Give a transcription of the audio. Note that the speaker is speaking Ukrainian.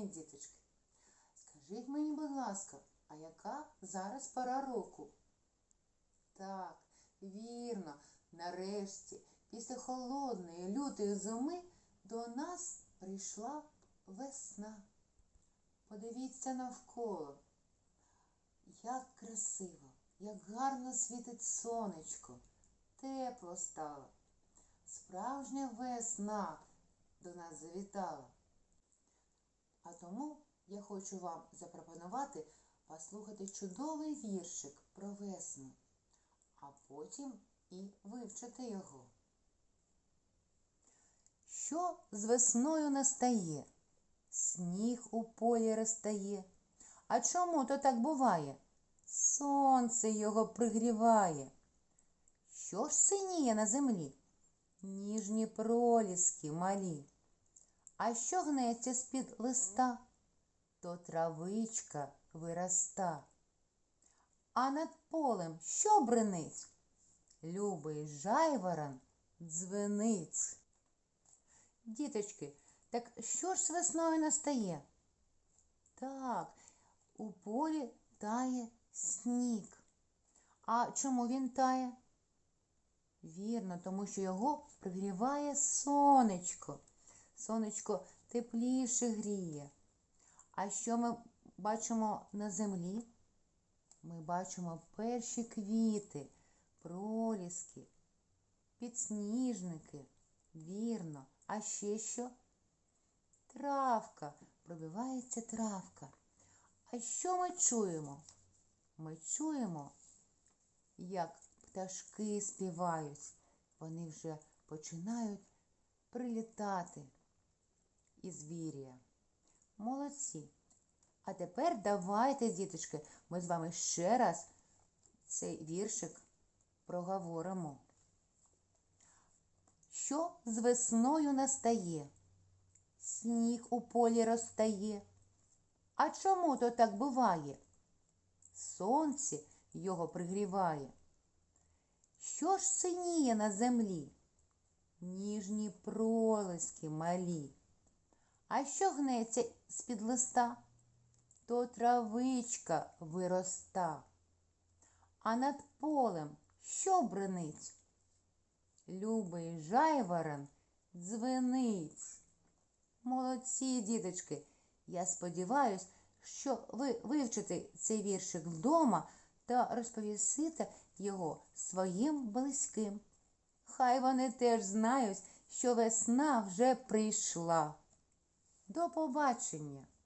день, діточки. Скажіть мені, будь ласка, а яка зараз пора року? Так, вірно, нарешті, після холодної лютої зими до нас прийшла весна. Подивіться навколо. Як красиво, як гарно світить сонечко, тепло стало. Справжня весна до нас завітала. А тому я хочу вам запропонувати послухати чудовий віршик про весну, а потім і вивчити його. Що з весною настає? Сніг у полі розтає. А чому то так буває? Сонце його пригріває. Що ж синіє на землі? Ніжні проліски малі. А що гнеться з-під листа? То травичка вироста. А над полем що бренить? Любий жайворон дзвенить. Діточки, так що ж з весною настає? Так, у полі тає сніг. А чому він тає? Вірно, тому що його пригріває сонечко. Сонечко тепліше гріє. А що ми бачимо на землі? Ми бачимо перші квіти, проліски, підсніжники. Вірно. А ще що? Травка. Пробивається травка. А що ми чуємо? Ми чуємо, як пташки співають. Вони вже починають прилітати із вір'я. Молодці. А тепер давайте, діточки, ми з вами ще раз цей віршик проговоримо. Що з весною настає? Сніг у полі розтає. А чому то так буває? Сонце його пригріває. Що ж синіє на землі? Ніжні пролиски малі. А що гнеться з-під листа? То травичка вироста. А над полем що бренить? Любий жайворон дзвенить. Молодці, діточки! Я сподіваюся, що ви вивчите цей віршик вдома та розповісите його своїм близьким. Хай вони теж знають, що весна вже прийшла. До побачення!